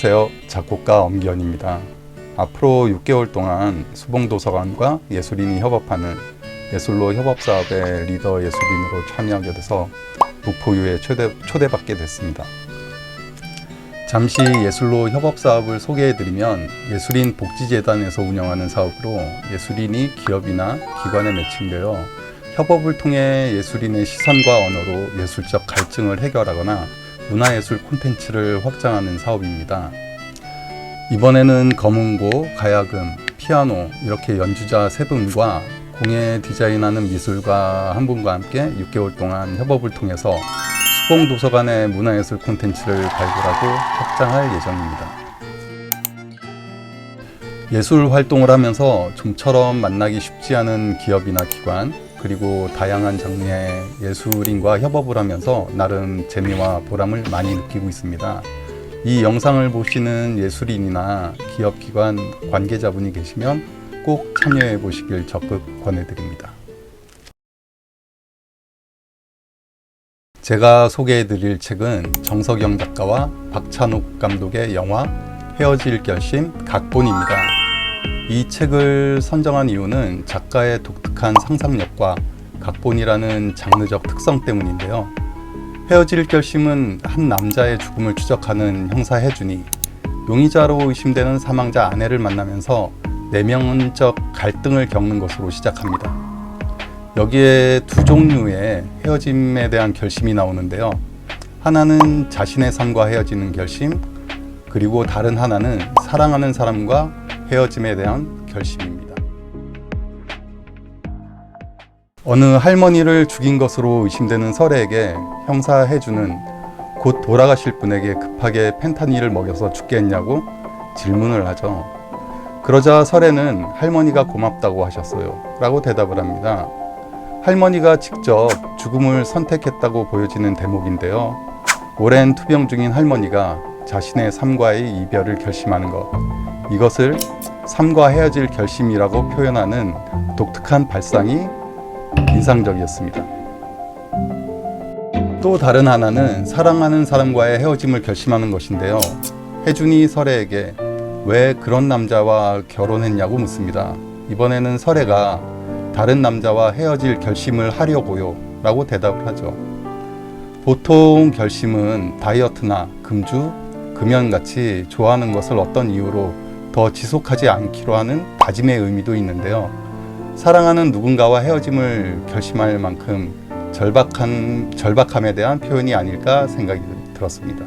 안녕하세요. 작곡가 엄기현입니다. 앞으로 6개월 동안 수봉도서관과 예술인이 협업하는 예술로 협업사업의 리더 예술인으로 참여하게 돼서 무포유에 초대, 초대받게 됐습니다. 잠시 예술로 협업사업을 소개해드리면 예술인 복지재단에서 운영하는 사업으로 예술인이 기업이나 기관에 매칭되어 협업을 통해 예술인의 시선과 언어로 예술적 갈증을 해결하거나 문화예술 콘텐츠를 확장하는 사업입니다. 이번에는 검은고, 가야금, 피아노 이렇게 연주자 세 분과 공예 디자인하는 미술가 한 분과 함께 6개월 동안 협업을 통해서 수봉도서관의 문화예술 콘텐츠를 발굴하고 확장할 예정입니다. 예술 활동을 하면서 좀처럼 만나기 쉽지 않은 기업이나 기관 그리고 다양한 장르의 예술인과 협업을 하면서 나름 재미와 보람을 많이 느끼고 있습니다. 이 영상을 보시는 예술인이나 기업 기관 관계자분이 계시면 꼭 참여해 보시길 적극 권해드립니다. 제가 소개해 드릴 책은 정석영 작가와 박찬욱 감독의 영화 헤어질 결심 각본입니다. 이 책을 선정한 이유는 작가의 독특한 상상력과 각본이라는 장르적 특성 때문인데요. 헤어질 결심은 한 남자의 죽음을 추적하는 형사 혜준이 용의자로 의심되는 사망자 아내를 만나면서 내면적 갈등을 겪는 것으로 시작합니다. 여기에 두 종류의 헤어짐에 대한 결심이 나오는데요. 하나는 자신의 삶과 헤어지는 결심, 그리고 다른 하나는 사랑하는 사람과 헤어짐에 대한 결심입니다. 어느 할머니를 죽인 것으로 의심되는 설애에게 형사 해주는 곧 돌아가실 분에게 급하게 펜타닐을 먹여서 죽겠냐고 질문을 하죠. 그러자 설애는 할머니가 고맙다고 하셨어요. 라고 대답을 합니다. 할머니가 직접 죽음을 선택했다고 보여지는 대목인데요. 오랜 투병 중인 할머니가 자신의 삶과의 이별을 결심하는 것. 이것을 삶과 헤어질 결심이라고 표현하는 독특한 발상이 인상적이었습니다. 또 다른 하나는 사랑하는 사람과의 헤어짐을 결심하는 것인데요. 혜준이 설애에게 왜 그런 남자와 결혼했냐고 묻습니다. 이번에는 설애가 다른 남자와 헤어질 결심을 하려고요. 라고 대답을 하죠. 보통 결심은 다이어트나 금주, 금연같이 좋아하는 것을 어떤 이유로 더 지속하지 않기로 하는 다짐의 의미도 있는데요. 사랑하는 누군가와 헤어짐을 결심할 만큼 절박한, 절박함에 대한 표현이 아닐까 생각이 들었습니다.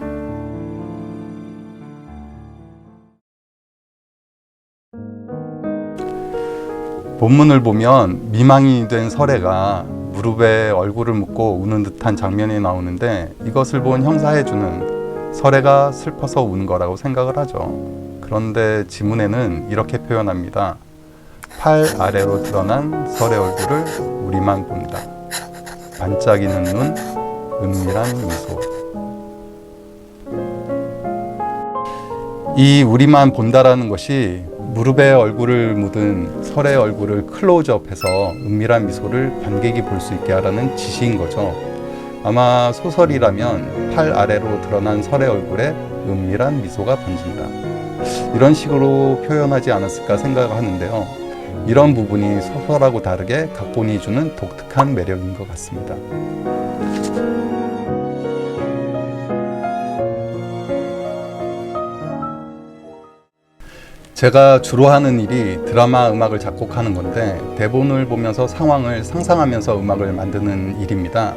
본문을 보면 미망이 된 설애가 무릎에 얼굴을 묻고 우는 듯한 장면이 나오는데 이것을 본 형사해주는 설애가 슬퍼서 우는 거라고 생각을 하죠. 그런데 지문에는 이렇게 표현합니다. 팔 아래로 드러난 설의 얼굴을 우리만 본다. 반짝이는 눈, 은밀한 미소. 이 우리만 본다라는 것이 무릎에 얼굴을 묻은 설의 얼굴을 클로즈업해서 은밀한 미소를 관객이 볼 수 있게 하라는 지시인 거죠. 아마 소설이라면 팔 아래로 드러난 설의 얼굴에 은밀한 미소가 번진다. 이런 식으로 표현하지 않았을까 생각하는데요. 이런 부분이 소설하고 다르게 각본이 주는 독특한 매력인 것 같습니다. 제가 주로 하는 일이 드라마 음악을 작곡하는 건데 대본을 보면서 상황을 상상하면서 음악을 만드는 일입니다.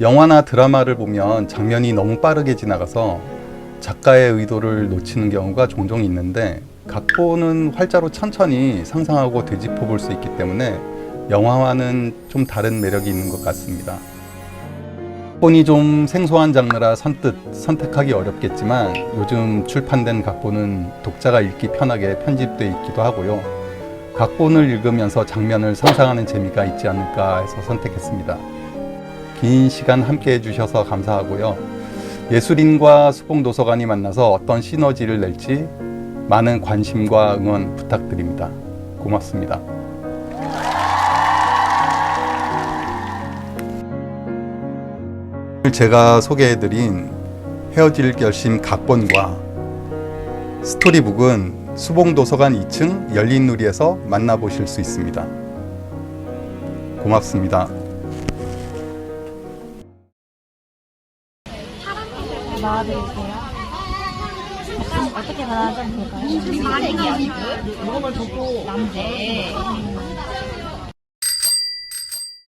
영화나 드라마를 보면 장면이 너무 빠르게 지나가서 작가의 의도를 놓치는 경우가 종종 있는데 각본은 활자로 천천히 상상하고 되짚어 볼 수 있기 때문에 영화와는 좀 다른 매력이 있는 것 같습니다. 각본이 좀 생소한 장르라 선뜻 선택하기 어렵겠지만 요즘 출판된 각본은 독자가 읽기 편하게 편집돼 있기도 하고요. 각본을 읽으면서 장면을 상상하는 재미가 있지 않을까 해서 선택했습니다. 긴 시간 함께 해주셔서 감사하고요. 예술인과 수봉도서관이 만나서 어떤 시너지를 낼지 많은 관심과 응원 부탁드립니다. 고맙습니다. 제가 소개해드린 헤어질 결심 각본과 스토리북은 수봉도서관 2층 열린누리에서 만나보실 수 있습니다. 고맙습니다. 나와드릴게요. 어떻게 나와주면 될까요? 남색